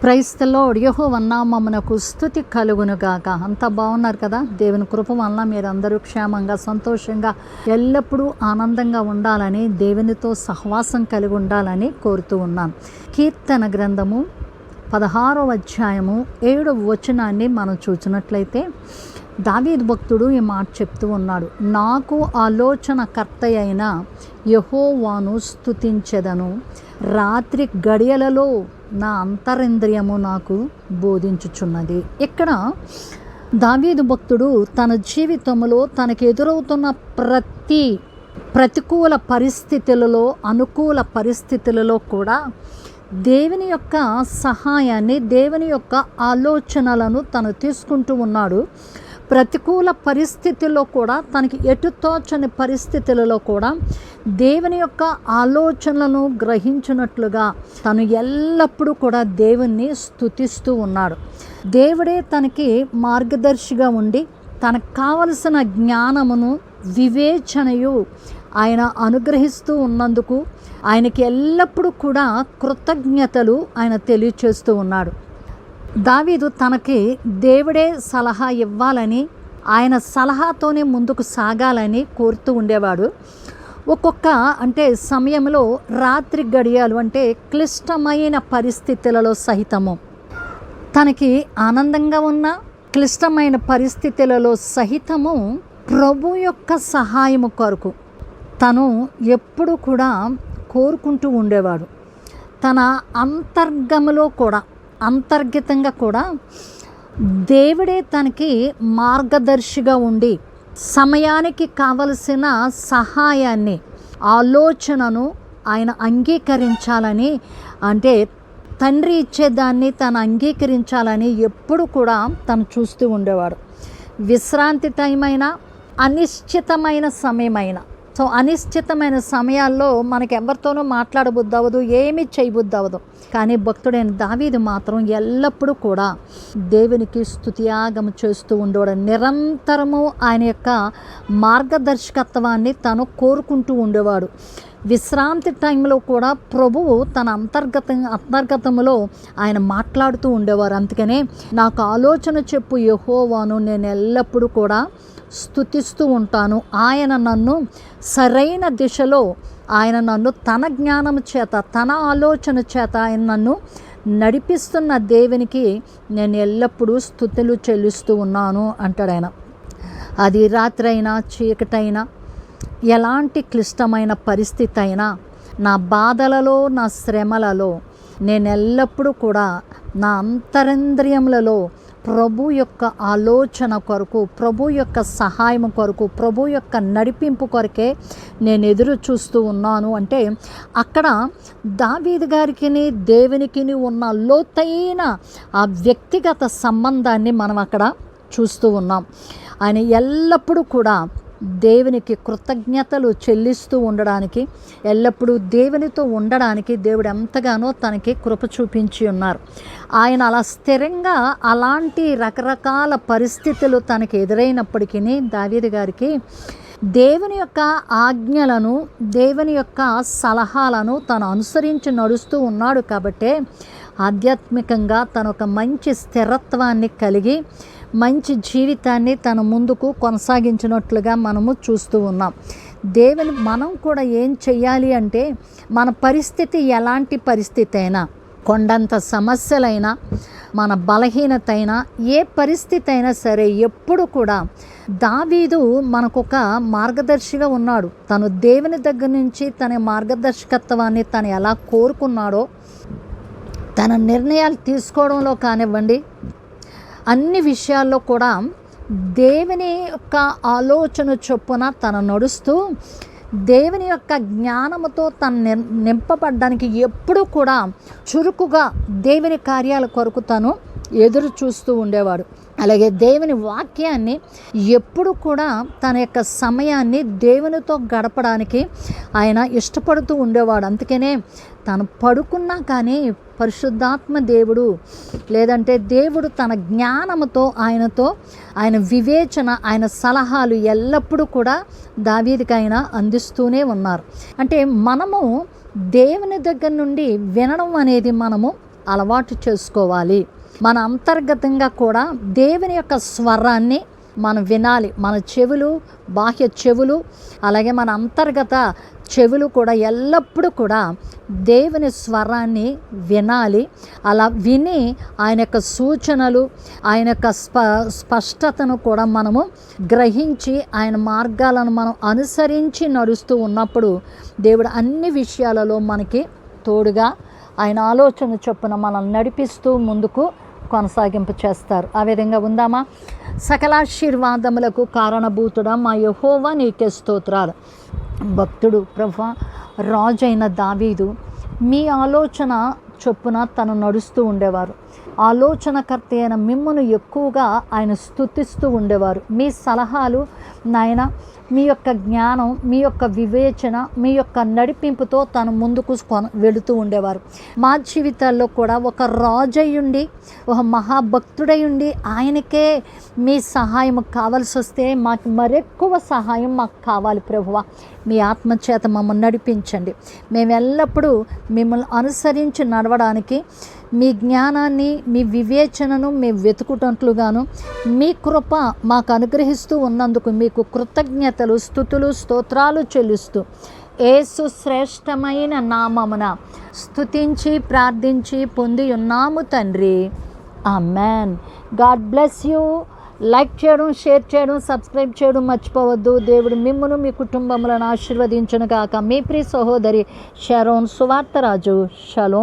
క్రైస్తలో యహో వన్నామమునకు స్థుతి కలుగునుగాక. అంత బాగున్నారు కదా? దేవుని కృప వలన మీరందరూ క్షేమంగా సంతోషంగా ఎల్లప్పుడూ ఆనందంగా ఉండాలని దేవునితో సహవాసం కలిగి ఉండాలని కోరుతూ ఉన్నాను కీర్తన గ్రంథము పదహారో అధ్యాయము ఏడవ వచనాన్ని మనం చూసినట్లయితే దావీద్ భక్తుడు ఈ మాట చెప్తూ ఉన్నాడు నాకు ఆలోచనకర్త అయిన యహోవాను స్తుతించెదను. రాత్రి గడియలలో నా అంతరింద్రియము నాకు బోధించుచున్నది. ఇక్కడ దావీదు భక్తుడు తన జీవితంలో తనకు ఎదురవుతున్న ప్రతి ప్రతికూల పరిస్థితులలో అనుకూల పరిస్థితులలో కూడా దేవుని యొక్క సహాయాన్ని దేవుని యొక్క ఆలోచనలను తను తీసుకుంటూ ఉన్నాడు. ప్రతికూల పరిస్థితుల్లో కూడా తనకి ఎటు తోచని పరిస్థితులలో కూడా దేవుని యొక్క ఆలోచనలను గ్రహించినట్లుగా తను ఎల్లప్పుడూ కూడా దేవుణ్ణి స్తుతిస్తూ ఉన్నాడు. దేవుడే తనకి మార్గదర్శిగా ఉండి తనకు కావలసిన జ్ఞానమును వివేచనయు ఆయన అనుగ్రహిస్తూ ఉన్నందుకు ఆయనకి ఎల్లప్పుడూ కూడా కృతజ్ఞతలు ఆయన తెలియచేస్తూ ఉన్నాడు. దావీదు తనకి దేవుడే సలహా ఇవ్వాలని ఆయన సలహాతోనే ముందుకు సాగాలని కోరుతూ ఉండేవాడు. ఒక్కొక్క అంటే సమయంలో రాత్రి గడియాలు అంటే క్లిష్టమైన పరిస్థితులలో సహితము. తనకి ఆనందంగా ఉన్న క్లిష్టమైన పరిస్థితులలో సహితము ప్రభు యొక్క సహాయము కొరకు తను ఎప్పుడు కూడా కోరుకుంటూ ఉండేవాడు. తన అంతర్గములో కూడా అంతర్గతంగా కూడా దేవుడే తనకి మార్గదర్శిగా ఉండి సమయానికి కావలసిన సహాయాన్ని ఆలోచనను ఆయన అంగీకరించాలని అంటే తండ్రి ఇచ్చేదాన్ని తను అంగీకరించాలని ఎప్పుడు కూడా తను చూస్తూ ఉండేవాడు. విశ్రాంతి టైం అయినా అనిశ్చితమైన సమయమైనా సో అనిశ్చితమైన సమయాల్లో మనకి ఎవరితోనూ మాట్లాడబుద్ది అవ్వదు ఏమి చేయబుద్ది అవ్వదు కానీ భక్తుడైన దావీదు మాత్రం ఎల్లప్పుడూ కూడా దేవునికి స్థుతియాగం చేస్తూ ఉండేవాడు. నిరంతరము ఆయన యొక్క మార్గదర్శకత్వాన్ని తను కోరుకుంటూ ఉండేవాడు. విశ్రాంతి టైంలో కూడా ప్రభువు తన అంతర్గత అంతర్గతంలో ఆయన మాట్లాడుతూ ఉండేవారు. అందుకనే నాకు ఆలోచన చెప్పు యహోవాను నేను ఎల్లప్పుడూ కూడా స్థుతిస్తూ ఉంటాను. ఆయన నన్ను సరైన దిశలో ఆయన నన్ను తన జ్ఞానం చేత తన ఆలోచన చేత ఆయన నన్ను నడిపిస్తున్న దేవునికి నేను ఎల్లప్పుడూ స్థుతులు చెల్లిస్తూ ఉన్నాను అంటాడు ఆయన. అది రాత్రి అయినా చీకటైనా ఎలాంటి క్లిష్టమైన పరిస్థితి అయినా నా బాధలలో నా శ్రమలలో నేను ఎల్లప్పుడూ కూడా నా అంతరింద్రియములలో ప్రభు యొక్క ఆలోచన కొరకు ప్రభు యొక్క సహాయం కొరకు ప్రభు యొక్క నడిపింపు కొరకే నేను ఎదురు చూస్తూ ఉన్నాను. అంటే అక్కడ దావీద్ గారికి దేవునికి ఉన్న లోతైన ఆ వ్యక్తిగత సంబంధాన్ని మనం అక్కడ చూస్తూ ఉన్నాం. ఆయన ఎల్లప్పుడూ కూడా దేవునికి కృతజ్ఞతలు చెల్లిస్తూ ఉండడానికి ఎల్లప్పుడూ దేవునితో ఉండడానికి దేవుడు ఎంతగానో తనకి కృప చూపించి ఉన్నారు. ఆయన అలా స్థిరంగా అలాంటి రకరకాల పరిస్థితులు తనకి ఎదురైనప్పటికీ దావీదు గారికి దేవుని యొక్క ఆజ్ఞలను దేవుని యొక్క సలహాలను తను అనుసరించి నడుస్తూ ఉన్నాడు కాబట్టే ఆధ్యాత్మికంగా తను ఒక మంచి స్థిరత్వాన్ని కలిగి మంచి జీవితాన్ని తన ముందుకు కొనసాగించినట్లుగా మనము చూస్తూ ఉన్నాం. దేవుని మనం కూడా ఏం చెయ్యాలి అంటే మన పరిస్థితి ఎలాంటి పరిస్థితి అయినా కొండంత సమస్యలైనా మన బలహీనత అయినా ఏ పరిస్థితి అయినా సరే ఎప్పుడు కూడా దావీదు మనకొక మార్గదర్శిగా ఉన్నాడు. తను దేవుని దగ్గర నుంచి తన మార్గదర్శకత్వాన్ని తను ఎలా కోరుకున్నాడో తన నిర్ణయాలు తీసుకోవడంలో కానివ్వండి అన్ని విషయాల్లో కూడా దేవుని యొక్క ఆలోచన చొప్పున తను నడుస్తూ దేవుని యొక్క జ్ఞానముతో తను నింపబడ్డానికి ఎప్పుడూ కూడా చురుకుగా దేవుని కార్యాల కొరకు తను ఎదురు చూస్తూ ఉండేవాడు. అలాగే దేవుని వాక్యాన్ని ఎప్పుడు కూడా తన యొక్క సమయాన్ని దేవునితో గడపడానికి ఆయన ఇష్టపడుతూ ఉండేవాడు. అందుకనే తను పడుకున్నా కానీ పరిశుద్ధాత్మ దేవుడు లేదంటే దేవుడు తన జ్ఞానముతో ఆయనతో ఆయన వివేచన ఆయన సలహాలు ఎల్లప్పుడూ కూడా దావీదికి ఆయన అందిస్తూనే ఉన్నారు. అంటే మనము దేవుని దగ్గర నుండి వినడం అనేది మనము అలవాటు చేసుకోవాలి. మన అంతర్గతంగా కూడా దేవుని యొక్క స్వరాన్ని మనం వినాలి. మన చెవులు బాహ్య చెవులు అలాగే మన అంతర్గత చెవులు కూడా ఎల్లప్పుడూ కూడా దేవుని స్వరాన్ని వినాలి. అలా విని ఆయన యొక్క సూచనలు ఆయన యొక్క స్ప స్పష్టతను కూడా మనము గ్రహించి ఆయన మార్గాలను మనం అనుసరించి నడుస్తూ ఉన్నప్పుడు దేవుడు అన్ని విషయాలలో మనకి తోడుగా ఆయన ఆలోచన చొప్పున మనల్ని నడిపిస్తూ ముందుకు కొనసాగింపు చేస్తారు. ఆ విధంగా ఉందామా? సకలాశీర్వాదములకు కారణభూతుడా మా యహోవా నీకే స్తోత్రాలు. భక్తుడు ప్రభా రాజైన దావీదు మీ ఆలోచన చొప్పున తను నడుస్తూ ఉండేవారు. ఆలోచనకర్త అయిన మిమ్మను ఎక్కువగా ఆయన స్థుతిస్తూ ఉండేవారు. మీ సలహాలు నాయన మీ యొక్క జ్ఞానం మీ యొక్క వివేచన మీ యొక్క నడిపింపుతో తను ముందుకు కొన వెళుతూ ఉండేవారు. మా జీవితాల్లో కూడా ఒక రాజయ్యుండి ఒక మహాభక్తుడయ్యుండి ఆయనకే మీ సహాయం కావాల్సి వస్తే మాకు మరెక్కువ సహాయం మాకు కావాలి ప్రభువ. మీ ఆత్మచేత మమ్మల్ని నడిపించండి. మేము ఎల్లప్పుడూ మిమ్మల్ని అనుసరించి నడవడానికి మీ జ్ఞానాన్ని మీ వివేచనను మేము వెతుకుటట్లుగాను మీ కృప మాకు అనుగ్రహిస్తూ ఉన్నందుకు మీకు కృతజ్ఞతలు స్థుతులు స్తోత్రాలు చెల్లిస్తూ. ఏసు శ్రేష్టమైన నామమున స్థుతించి ప్రార్థించి పొంది ఉన్నాము తండ్రి. Man God bless you. Like చేయడం షేర్ చేయడం సబ్స్క్రైబ్ చేయడం మర్చిపోవద్దు. దేవుడు మిమ్మను మీ కుటుంబములను ఆశీర్వదించును కాక మీ ప్రియ సహోదరి షరోన్ సువార్తరాజు. షలోం.